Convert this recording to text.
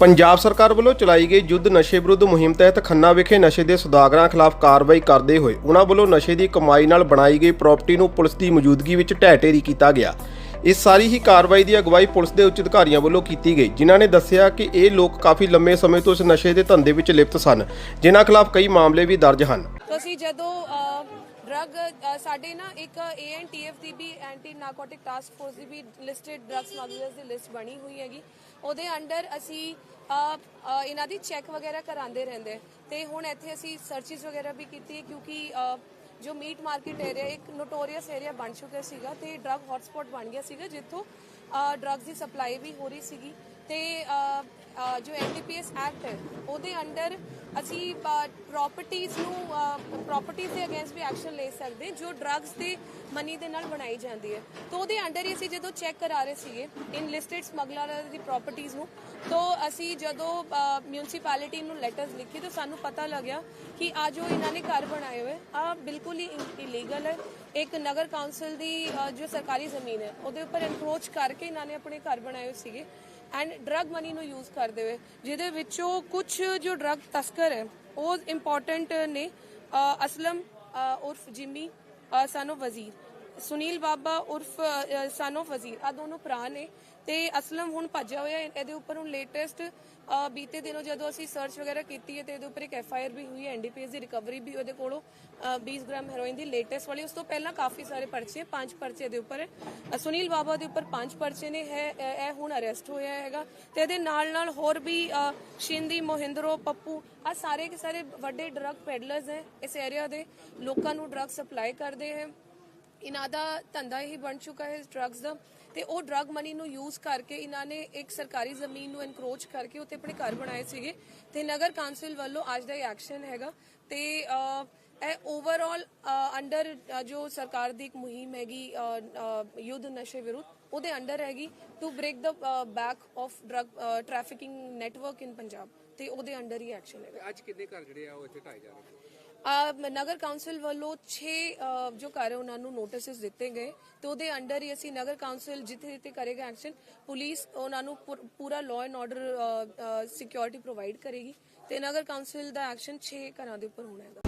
ਪੰਜਾਬ ਸਰਕਾਰ ਵੱਲੋਂ ਚਲਾਈ ਗਈ ਯੁੱਧ ਨਸ਼ੇ ਵਿਰੁੱਧ ਮੁਹਿੰਮ ਤਹਿਤ ਖੰਨਾ ਵਿਖੇ ਨਸ਼ੇ ਦੇ ਸੁਦਾਗਰਾਂ ਖਿਲਾਫ ਕਾਰਵਾਈ ਕਰਦੇ ਹੋਏ ਉਹਨਾਂ ਵੱਲੋਂ ਨਸ਼ੇ ਦੀ ਕਮਾਈ ਨਾਲ ਬਣਾਈ ਗਈ ਪ੍ਰਾਪਰਟੀ ਨੂੰ ਪੁਲਿਸ ਦੀ ਮੌਜੂਦਗੀ ਵਿੱਚ ਢਹਿ ਢੇਰੀ ਕੀਤਾ ਗਿਆ। ਇਸ ਸਾਰੀ ਹੀ ਕਾਰਵਾਈ ਦੀ ਅਗਵਾਈ ਪੁਲਿਸ ਦੇ ਉੱਚ ਅਧਿਕਾਰੀਆਂ ਵੱਲੋਂ ਕੀਤੀ ਗਈ, ਜਿਨ੍ਹਾਂ ਨੇ ਦੱਸਿਆ ਕਿ ਇਹ ਲੋਕ ਕਾਫੀ ਲੰਮੇ ਸਮੇਂ ਤੋਂ ਇਸ ਨਸ਼ੇ ਦੇ ਧੰਦੇ ਵਿੱਚ ਲਿਪਤ ਸਨ, ਜਿਨ੍ਹਾਂ ਖਿਲਾਫ ਕਈ ਮਾਮਲੇ ਵੀ ਦਰਜ ਹਨ। ਅਸੀਂ ਜਦੋਂ ਡਰਗ ਸਾਡੇ ਨਾ ਇੱਕ ਏਐਨਟੀਐਫ ਦੀ ਵੀ ਐਂਟੀ ਨਾਰਕੋਟਿਕ ਟਾਸਕ ਫੋਰਸ ਦੀ ਵੀ ਲਿਸਟਡ ਡਰਗ ਸਮਗਲਰਸ ਦੀ ਲਿਸਟ ਬਣੀ ਹੋਈ ਹੈਗੀ। ਉਹਦੇ ਅੰਡਰ ਅਸੀਂ ਇਹਨਾਂ ਦੀ ਚੈੱਕ ਵਗੈਰਾ ਕਰਾਉਂਦੇ ਰਹਿੰਦੇ। ਤੇ ਹੁਣ ਇੱਥੇ ਅਸੀਂ ਸਰਚਿਸ ਵਗੈਰਾ ਵੀ ਕੀਤੀ ਹੈ ਕਿਉਂਕਿ ਜੋ ਮੀਟ ਮਾਰਕੀਟ ਏਰੀਆ ਇੱਕ ਨੋਟੋਰੀਅਸ ਏਰੀਆ ਬਣ ਚੁੱਕਿਆ ਸੀਗਾ ਤੇ ਡਰਗ ਹੌਟਸਪੌਟ ਬਣ ਗਿਆ ਸੀਗਾ ਜਿੱਥੋਂ ਡਰੱਗਸ ਦੀ ਸਪਲਾਈ ਵੀ ਹੋ ਰਹੀ ਸੀਗੀ। ਤੇ ਅ, ਅ, ਜੋ ਐਨਡੀਪੀਐਸ ਐਕਟ ਹੈ ਉਹਦੇ ਅੰਡਰ ਅਸੀਂ ਪ੍ਰਾਪਰਟੀਆਂ ਨੂੰ ਪ੍ਰਾਪਰਟੀਆਂ ਦੇ ਅਗੇਂਸਟ ਵੀ ਐਕਸ਼ਨ ਲੈ ਸਕਦੇ, ਜੋ ਡਰੱਗਸ ਦੇ ਮਨੀ ਦੇ ਨਾਲ ਬਣਾਈ ਜਾਂਦੀ ਹੈ। ਤਾਂ ਉਹਦੇ ਅੰਡਰ ਹੀ ਅਸੀਂ ਜਦੋਂ ਚੈੱਕ ਕਰਾ ਰਹੇ ਸੀਗੇ ਇਨ ਲਿਸਟਡ ਸਮਗਲਰ ਦੀ ਪ੍ਰਾਪਰਟੀਆਂ ਨੂੰ, ਤਾਂ ਅਸੀਂ ਜਦੋਂ ਮਿਊਨਿਸਪੈਲਿਟੀ ਨੂੰ ਲੈਟਰਸ ਲਿਖੇ, ਤਾਂ ਸਾਨੂੰ ਪਤਾ ਲੱਗਿਆ ਕਿ ਆ ਜੋ ਇਹਨਾਂ ਨੇ ਘਰ ਬਣਾਏ ਹੋਏ। ਆ ਬਿਲਕੁਲ ਹੀ ਇਲੀਗਲ ਹੈ। ਇੱਕ ਨਗਰ ਕਾਉਂਸਲ ਦੀ ਜੋ ਸਰਕਾਰੀ ਜ਼ਮੀਨ ਹੈ, ਉਹਦੇ ਉੱਪਰ ਐਨਕਰੋਚ ਕਰਕੇ ਇਹਨਾਂ ਨੇ ਆਪਣੇ ਘਰ ਬਣਾਏ ਹੋਏ ਸੀਗੇ। ਐਂਡ ਡਰਗ ਮਨੀ ਨੂੰ ਯੂਜ਼ ਕਰਦੇ ਹੋਏ ਜਿਹਦੇ ਵਿੱਚੋਂ ਕੁਝ ਜੋ ਡਰਗ ਤਸਕਰ ਹੈ, ਉਹ ਇੰਪੋਰਟੈਂਟ ਨੇ ਅਸਲਮ ਉਰਫ ਜਿਮੀ ਸਨ ਵਜ਼ੀਰ। ਸੁਨੀਲ ਬਾਬਾ ਉਰਫ ਸਾਨੋ ਫਜ਼ੀਰ ਵਜ਼ੀਰ ਆ ਦੋਨੋਂ ਭਰਾ ਨੇ ਤੇ ਅਸਲਮ ਹੁਣ ਭੱਜਿਆ ਹੋਇਆ ਇਹਦੇ ਉੱਪਰ ਹੁਣ ਲੇਟੈਸਟ ਬੀਤੇ ਦਿਨੋਂ ਜਦੋਂ ਅਸੀਂ ਸਰਚ ਵਗੈਰਾ ਕੀਤੀ ਹੈ ਤੇ ਇਹਦੇ ਉੱਪਰ ਇੱਕ ਐਫ ਆਈ ਆਰ ਵੀ ਹੋਈ ਹੈ ਐਨਡੀਪੀਐਸ ਦੀ ਰਿਕਵਰੀ ਵੀ ਉਹਦੇ ਕੋਲੋਂ ਅ, 20 ਗ੍ਰਾਮ ਹੈਰੋਇਨ ਦੀ ਲੇਟੈਸਟ ਵਾਲੀ। ਉਸ ਤੋਂ ਪਹਿਲਾਂ ਕਾਫੀ ਸਾਰੇ ਪਰਚੇ ਪੰਜ ਪਰਚੇ ਦੇ ਉੱਪਰ ਸੁਨੀਲ ਬਾਬਾ ਦੇ ਉੱਪਰ ਪੰਜ ਪਰਚੇ ਨੇ। ਹੈ ਇਹ ਹੁਣ ਅਰੈਸਟ ਹੋਇਆ ਹੈਗਾ ਤੇ ਇਹਦੇ ਨਾਲ ਨਾਲ ਹੋਰ ਵੀ ਸ਼ਿੰਦੀ ਮੋਹਿੰਦਰੋ ਪੱਪੂ ਆ ਸਾਰੇ ਕੇ ਸਾਰੇ ਵੱਡੇ ਡਰੱਗ ਪੈਡਲਰਸ ਹੈ ਇਸ ਏਰੀਆ ਦੇ। ਲੋਕਾਂ ਨੂੰ ਡਰੱਗ ਸਪਲਾਈ ਕਰਦੇ ਹੈ। ਇਹਨਾਂ ਦਾ ਧੰਦਾ ਹੀ ਬਣ ਚੁੱਕਾ ਹੈ ਡਰੱਗਸ ਦਾ ਤੇ ਉਹ ਡਰੱਗ ਮਨੀ ਨੂੰ ਯੂਜ਼ ਕਰਕੇ ਇਹਨਾਂ ਨੇ ਇੱਕ ਸਰਕਾਰੀ ਜ਼ਮੀਨ ਨੂੰ ਐਨਕਰੋਚ ਕਰਕੇ ਉੱਤੇ ਆਪਣੇ ਘਰ ਬਣਾਏ ਸੀਗੇ ਤੇ ਨਗਰ ਕੌਂਸਲ ਵੱਲੋਂ ਅੱਜ ਦਾ ਇਹ ਐਕਸ਼ਨ ਹੈਗਾ ਤੇ ਅਹ, ਇਹ ਓਵਰਆਲ ਅੰਡਰ ਜੋ ਸਰਕਾਰ ਦੀ ਇੱਕ ਮੁਹਿੰਮ ਹੈਗੀ ਯੁੱਧ ਨਸ਼ੇ ਵਿਰੁੱਧ ਉਹਦੇ ਅੰਡਰ ਹੈਗੀ to break the back of drug trafficking network in Punjab ਤੇ ਉਹਦੇ ਅੰਡਰ ਹੀ ਐਕਸ਼ਨ ਹੈਗਾ। ਅੱਜ ਕਿੰਨੇ ਘਰ ਜਿਹੜੇ ਆ ਉਹ ਇੱਥੇ ਢਾਏ ਜਾ ਰਹੇ ਨੇ? ਨਗਰ ਕਾਉਂਸਲ ਵੱਲੋਂ 6 ਜੋ ਘਰ ਹੈ ਉਹਨਾਂ ਨੂੰ ਨੋਟਿਸਸ ਦਿੱਤੇ ਗਏ ਤੇ ਉਹਦੇ ਅੰਡਰ ਹੀ ਅਸੀਂ ਨਗਰ ਕਾਉਂਸਲ ਜਿੱਥੇ ਜਿੱਥੇ ਕਰੇਗਾ ਐਕਸ਼ਨ ਪੁਲਿਸ ਉਹਨਾਂ ਨੂੰ ਪੁਰ- law and order security provide ਕਰੇਗੀ ਤੇ ਨਗਰ ਕਾਉਂਸਲ ਦਾ ਐਕਸ਼ਨ 6 ਘਰਾਂ ਦੇ ਉੱਪਰ ਹੋਣਾ ਹੈਗਾ।